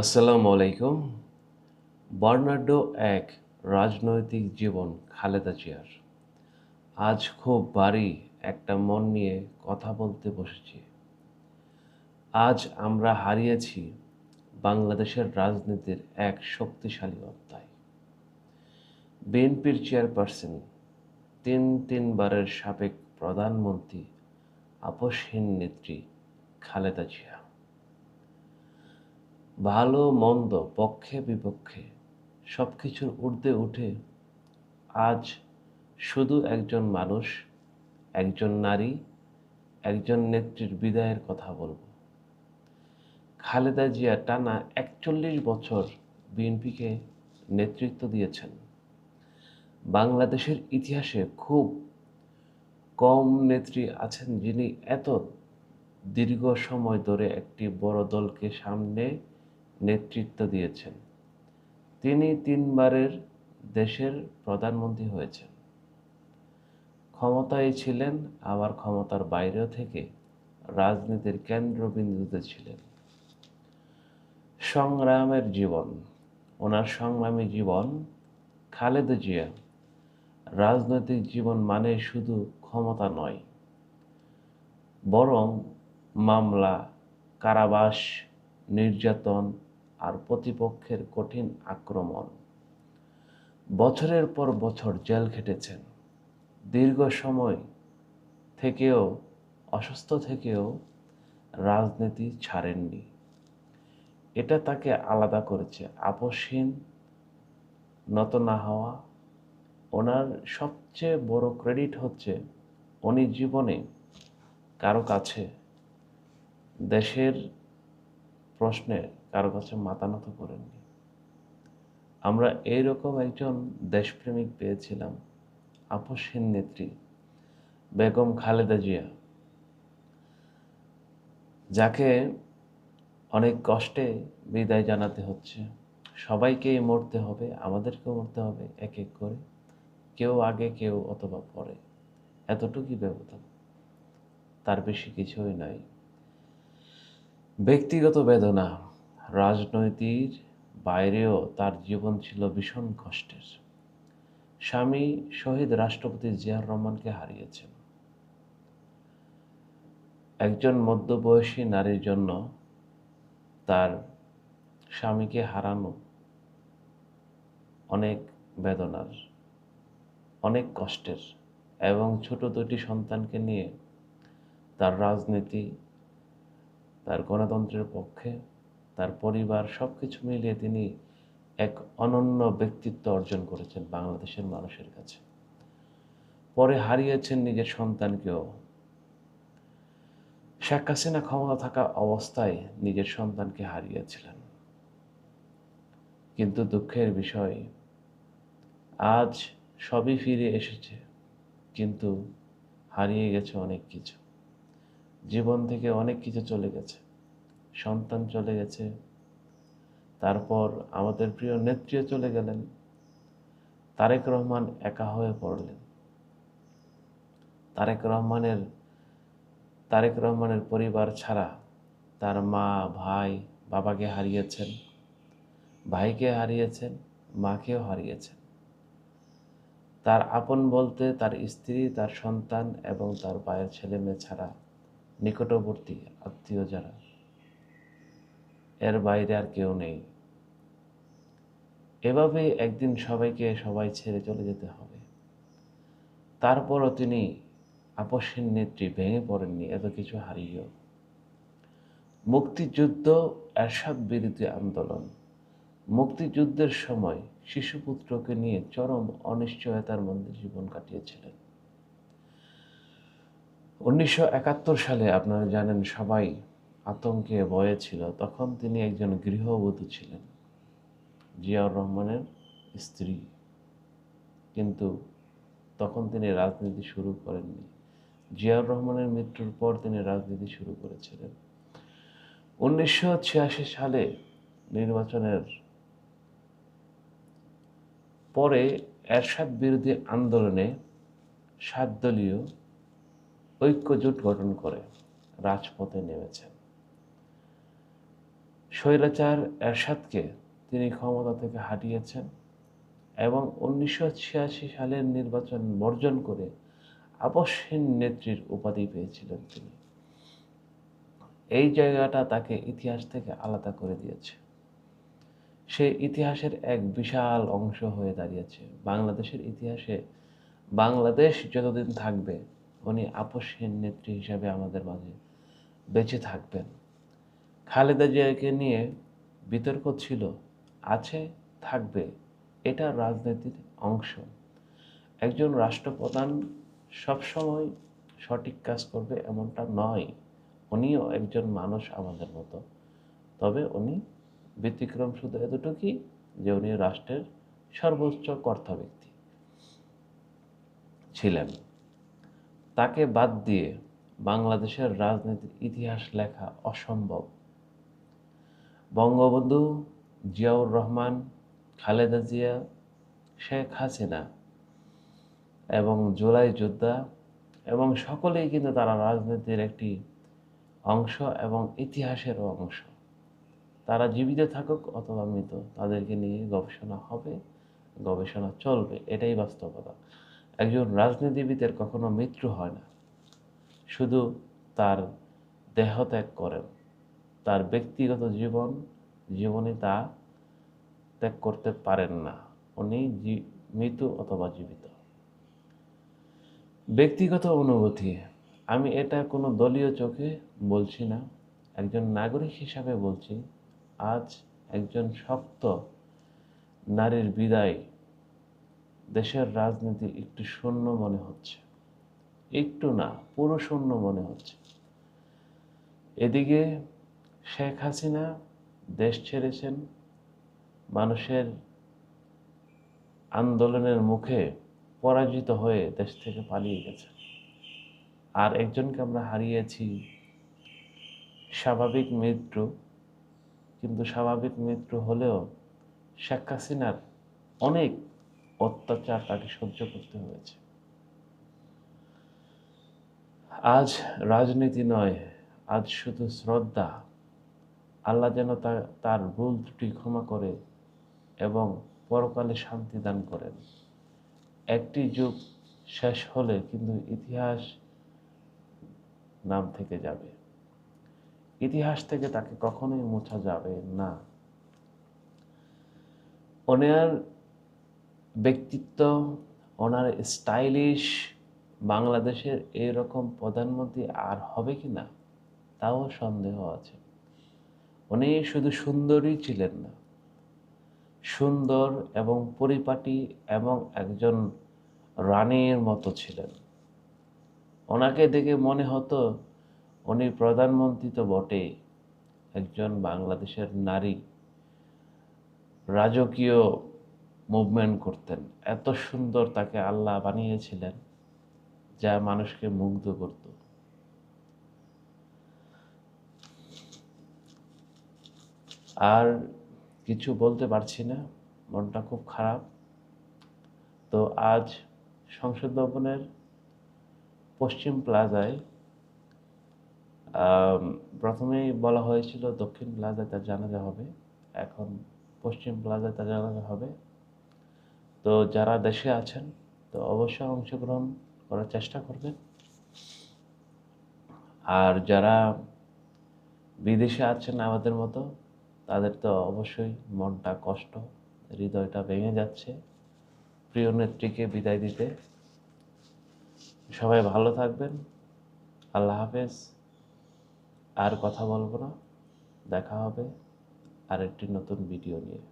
আসসালামু আলাইকুম। বার্নার্ডো এক রাজনৈতিক জীবন, খালেদা জিয়ার। আজ খুব ভারী একটা মন নিয়ে কথা বলতে বসেছি। আজ আমরা হারিয়েছি বাংলাদেশের রাজনীতির এক শক্তিশালী অধ্যায়। বিএনপির চেয়ারপারসন, তিন তিনবারের সাবেক প্রধানমন্ত্রী আপসহীন নেত্রী খালেদা জিয়া। ভালো, মন্দ, পক্ষে, বিপক্ষে সব কিছুর ঊর্ধ্বে উঠে আজ শুধু একজন মানুষ, একজন নারী, একজন নেত্রীর বিদায়ের কথা বলব। খালেদা জিয়া টানা একচল্লিশ বছর বিএনপিকে নেতৃত্ব দিয়েছেন। বাংলাদেশের ইতিহাসে খুব কম নেত্রী আছেন যিনি এত দীর্ঘ সময় ধরে একটি বড় দলকে সামনে নেতৃত্ব দিয়েছেন। তিনি তিনবারের দেশের প্রধানমন্ত্রী হয়েছেন। ক্ষমতায় ছিলেন, আবার ক্ষমতার বাইরেও থেকে রাজনীতির কেন্দ্রবিন্দুতে ছিলেন। সংগ্রামের জীবন, ওনার সংগ্রামী জীবন, খালেদা জিয়া, রাজনৈতিক জীবন মানে শুধু ক্ষমতা নয়, বরং মামলা, কারাবাস, নির্যাতন আর প্রতিপক্ষের কঠিন আক্রমণ। বছরের পর বছর জেল খেটেছেন। দীর্ঘ সময় থেকেও, অসুস্থ থেকেও রাজনীতি ছাড়েননি। এটা তাকে আলাদা করেছে। আপসহীন নত না হওয়া ওনার সবচেয়ে বড় ক্রেডিট হচ্ছে, উনি জীবনে কারও কাছে দেশের প্রশ্নে কারও কাছে মাথা নত করেননি। আমরা এইরকম একজন দেশপ্রেমিক পেয়েছিলাম আপসহীন নেত্রী, বেগম খালেদা জিয়া, যাকে অনেক কষ্টে বিদায় জানাতে হচ্ছে। সবাইকেই মরতে হবে, আমাদেরকেও মরতে হবে এক এক করে, কেউ আগে, কেউ অথবা পরে। এতটুকুই ব্যবধান। তার বেশি কিছুই নাই ব্যক্তিগত বেদনা রাজনৈতিক বাইরেও তার জীবন ছিল ভীষণ কষ্টের। স্বামী শহীদ রাষ্ট্রপতি জিয়াউর রহমানকে হারিয়েছেন। একজন মধ্যবয়সী নারীর জন্য তার স্বামীকে হারানো অনেক বেদনার, অনেক কষ্টের এবং ছোট দুটি সন্তানকে নিয়ে তার রাজনীতি, তার গণতন্ত্রের পক্ষে তার পরিবার সব কিছু মিলিয়ে তিনি এক অনন্য ব্যক্তিত্ব অর্জন করেছেন বাংলাদেশের মানুষের কাছে। পরে হারিয়েছেন নিজের সন্তানকেও। শেখ হাসিনা ক্ষমতা থাকা অবস্থায় নিজের সন্তানকে হারিয়েছিলেন। কিন্তু দুঃখের বিষয়, আজ সবই ফিরে এসেছে, কিন্তু হারিয়ে গেছে অনেক কিছু। জীবন থেকে অনেক কিছু চলে গেছে। সন্তান চলে গেছে। তারপর আমাদের প্রিয় নেত্রীও চলে গেলেন। তারেক রহমান একা হয়ে পড়লেন। তারেক রহমানের তারেক রহমানের পরিবার ছাড়া তার মা, ভাই, বাবাকে হারিয়েছেন। ভাইকে হারিয়েছেন, মাকেও হারিয়েছেন। তার আপন বলতে তার স্ত্রী, তার সন্তান এবং তার ভাইয়ের ছেলে মেয়ে ছাড়া নিকটবর্তী আত্মীয় যারা এর বাইরে আর কেউ নেই। এভাবে একদিন সবাইকে সবাই ছেড়ে চলে যেতে হবে। তারপরও তিনি আপসের নেত্রী ভেঙে পড়েননি, এত কিছু হারিয়েও। মুক্তিযুদ্ধ, এরশাদ বিরোধী আন্দোলন। মুক্তিযুদ্ধের সময় শিশুপুত্রকে নিয়ে চরম অনিশ্চয়তার মধ্যে জীবন কাটিয়েছিলেন। উনিশশো একাত্তর সালে, আপনারা জানেন, সবাই আতঙ্কে ভয়ে ছিল, তখন তিনি একজন গৃহবধূ ছিলেন, জিয়াউর রহমানের স্ত্রী। কিন্তু তখন তিনি রাজনীতি শুরু করেননি। জিয়াউর রহমানের মৃত্যুর পর তিনি রাজনীতি শুরু করেছিলেন। উনিশশো ছিয়াশি সালে নির্বাচনের পরে এরশাদ বিরোধী আন্দোলনে সাত দলীয় ঐক্যজোট গঠন করে রাজপথে নেমেছেন। স্বৈরাচার এরশাদকে তিনি ক্ষমতা থেকে হাঁটিয়েছেন এবং উনিশশো ছিয়াশি সালের নির্বাচন বর্জন করে আপসহীন নেত্রীর উপাধি পেয়েছিলেন তিনি। এই জায়গাটা তাকে ইতিহাস থেকে আলাদা করে দিয়েছে। সে ইতিহাসের এক বিশাল অংশ হয়ে দাঁড়িয়েছে। বাংলাদেশের ইতিহাসে বাংলাদেশ যতদিন থাকবে, উনি আপসহীন নেত্রী হিসাবে আমাদের মাঝে বেঁচে থাকবেন। খালেদা জিয়াকে নিয়ে বিতর্ক ছিল, আছে, থাকবে, এটা রাজনীতির অংশ। একজন রাষ্ট্রপ্রধান সবসময় সঠিক কাজ করবে এমনটা নয়। উনিও একজন মানুষ আমাদের মতো। তবে উনি ব্যতিক্রম শুধু এতটুকুই যে উনি রাষ্ট্রের সর্বোচ্চ কর্তা ব্যক্তি ছিলেন। তাকে বাদ দিয়ে বাংলাদেশের রাজনীতির ইতিহাস লেখা অসম্ভব। বঙ্গবন্ধু জিয়াউর রহমান, খালেদা জিয়া, শেখ হাসিনা এবং জুলাই যোদ্ধা এবং সকলেই কিন্তু তারা রাজনীতির একটি অংশ এবং ইতিহাসেরও অংশ। তারা জীবিত থাকুক অথবা মৃত, তাদেরকে নিয়ে গবেষণা হবে, গবেষণা চলবে, এটাই বাস্তবতা। একজন রাজনীতিবিদের কখনো মৃত্যু হয় না। শুধু তার দেহ ত্যাগ করেন। তার ব্যক্তিগত জীবন, জীবনে তা ত্যাগ করতে পারেন না। উনি মৃত অথবা জীবিত। ব্যক্তিগত অনুভূতি। আমি এটা কোনো দলীয় চোখে বলছি না। একজন নাগরিক হিসাবে বলছি, আজ একজন শক্ত নারীর বিদায় দেশের রাজনীতি একটু শূন্য মনে হচ্ছে। একটু না, পুরো শূন্য মনে হচ্ছে। এদিকে শেখ হাসিনা দেশ ছেড়েছেন, মানুষের আন্দোলনের মুখে পরাজিত হয়ে দেশ থেকে পালিয়ে গেছে আর একজনকে আমরা হারিয়েছি, স্বাভাবিক মৃত্যু কিন্তু স্বাভাবিক মৃত্যু হলেও শেখ হাসিনার অনেক অত্যাচার তাকে সহ্য করতে হয়েছে। আজ রাজনীতি নয়, আজ শুধু শ্রদ্ধা আল্লাহ যেন তার ভুল ত্রুটি ক্ষমা করে এবং পরকালে শান্তি দান করেন। একটি যুগ শেষ হলে কিন্তু ইতিহাস নাম থেকে যাবে। ইতিহাস থেকে তাকে কখনোই মোছা যাবে না। ওনার ব্যক্তিত্ব ওনার স্টাইলিশ বাংলাদেশের এরকম প্রধানমন্ত্রী আর হবে কি না তাও সন্দেহ আছে। উনি শুধু সুন্দরই ছিলেন না। সুন্দর এবং পরিপাটি এবং একজন রানীর মতো ছিলেন। ওনাকে দেখে মনে হতো উনি প্রধানমন্ত্রী তো বটে একজন বাংলাদেশের নারী। রাজকীয় মুভমেন্ট করতেন। এত সুন্দর তাকে আল্লাহ বানিয়েছিলেন, যা মানুষকে মুগ্ধ করত। আর কিছু বলতে পারছি না, মনটা খুব খারাপ। তো আজ সংসদ ভবনের পশ্চিম প্লাজায় প্রথমেই বলা হয়েছিল দক্ষিণ প্লাজায় তার জানাজা হবে। এখন পশ্চিম প্লাজায় তার জানাজা হবে। তো যারা দেশে আছেন, তো অবশ্যই অংশগ্রহণ করার চেষ্টা করবেন। আর যারা বিদেশে আছেন আমাদের মতো তাদের তো অবশ্যই মনটা কষ্ট, হৃদয়টা ভেঙে যাচ্ছে। প্রিয় নেত্রীকে বিদায় দিতে সবাই ভালো থাকবেন। আল্লাহ হাফেজ। আর কথা বলব না। দেখা হবে আরেকটি নতুন ভিডিও নিয়ে।